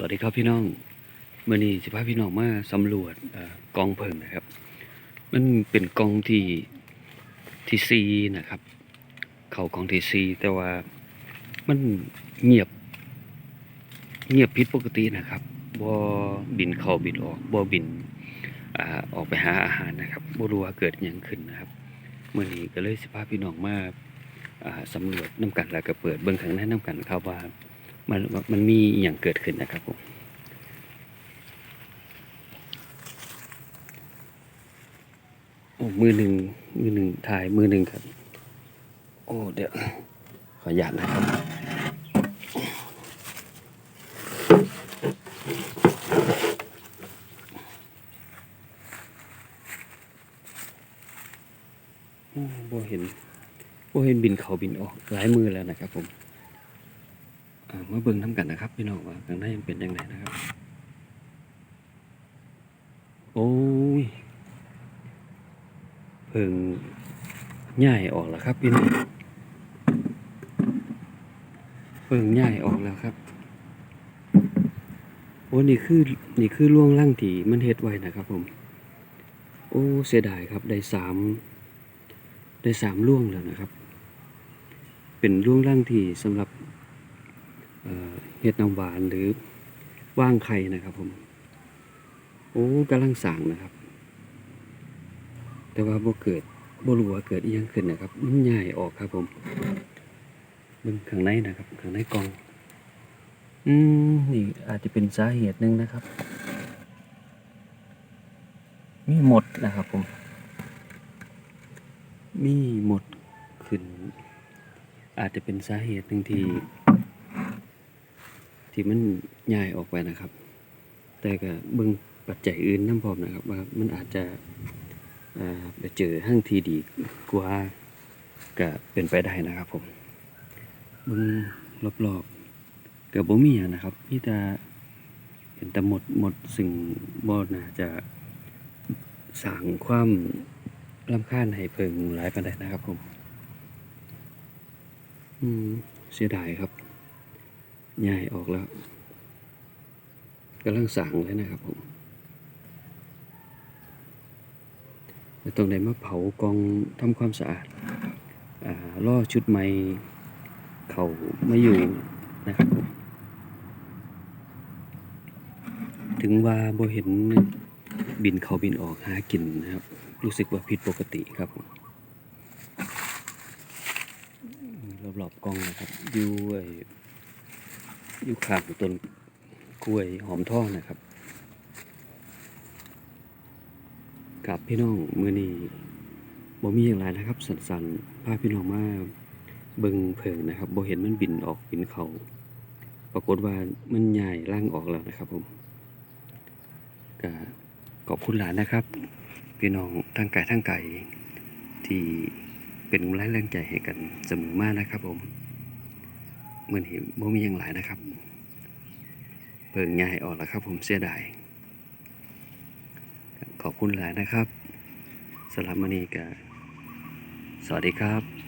สวัสดีครับพี่น้องเมื่อนี้สิพาพี่น้องมาสำรวจอกองเพลิงนะครับ มันเป็นกองที่ที่ซีนะครับ เขากองที่ซีแต่ว่ามันเงียบ เงียบผิดปกตินะครับบ่บินเข้าบินออกบ่บินอออกไปหาอาหารนะครับบ่รู้ว่าเกิดยังขึ้นนะครับเมื่อนี้ก็เลยสิพาพี่น้องมาสำรวจน้ำกันแล้วก็เปิดเบิ่งข้างในน้ำกันครับว่า มันมันมีอย่างเกิดขึ้นนะครับผมโอ้มือหนึ่งมือหนึ่งถ่ายมือหนึ่งครับ โอ้เดี๋ยวขออนุญาตนะครับโอ้บ่เห็นบ่เห็นบินเขาบินออกหลายมือแล้วนะครับผม มาเบิ่งน้ำกันนะครับ พี่น้องว่าข้างในมันเป็นยังไงนะครับ โอ้ยเพิ่งย่ายออกแล้วครับพี่น้องเพิ่งย่ายออกแล้วครับโอ้นี่คือนี่คือล่วงล่างที่มันเฮ็ดไว้นะครับ ผม โอ้เสียดายครับได้สามได้สามล่วงแล้วนะครับ เป็นล่วงล่างที่สำหรับ เห็ดน้ำหวานหรือว่างไข่นะครับผม โอ้กำลังสั่งนะครับ แต่ว่าบ่เกิดบ่รู้ว่าเกิดอียังขึ้นนะครับ มันใหญ่ออกครับผมเบิ่งข้างในนะครับข้างในกล่อง อืมนี่อาจจะเป็นสาเหตุหนึ่งนะครับ มีหมดนะครับผม มีหมดขึ้น อาจจะเป็นสาเหตุหนึ่งที่ ที่มันใหญ่ออกไปนะครับ แต่ก็เบิ่งปัจจัยอื่นน้ำพร้อมนะครับ ว่ามันอาจจะไปเจอห้างที่ดีกว่าก็เป็นไปได้นะครับผมเบิ่งรอบๆก็บ่มีหยังนะครับมีแต่เห็นแต่หมดหมดสิ่งบ่น่าจะสร้างความรำคาญให้เพิ่งหลายปานใดนะครับผม อืม เสียดายครับ ย้ายออกแล้วกำลังสั่งเลยนะครับผมแต่ตรงไหนมาเผากองทำความสะอาดอาล่อชุดใหม่เขาไม่อยู่นะครับผมถึงว่าโบเห็นบินเขาบินออกหากินนะครับ รู้สึกว่าผิดปกติครับผมรอบๆกล้องนะครับอยู่ไอ อยู่ข้างต้นกล้วยหอมท่อนะครับกับพี่น้องมือนี้บ่มีอย่างไรนะครับ สันๆพาพี่น้องมาเบิ่งเพิงนะครับบ่เห็นมันบินออกบินเขาปรากฏว่ามันใหญ่ล่างออกแล้วนะครับผมก็ขอบคุณหลานนะครับ พี่น้องทางไก่ทางไก่ที่เป็นกำลังแรงใจให้กันเสมอมานะครับผม เหมือนเห็นบ่มีอย่างหลายนะครับเปิงง่ายออกแล้วครับ ผมเสียดายขอบคุณหลายนะครับสำหรับวันนี้ก็สวัสดีครับ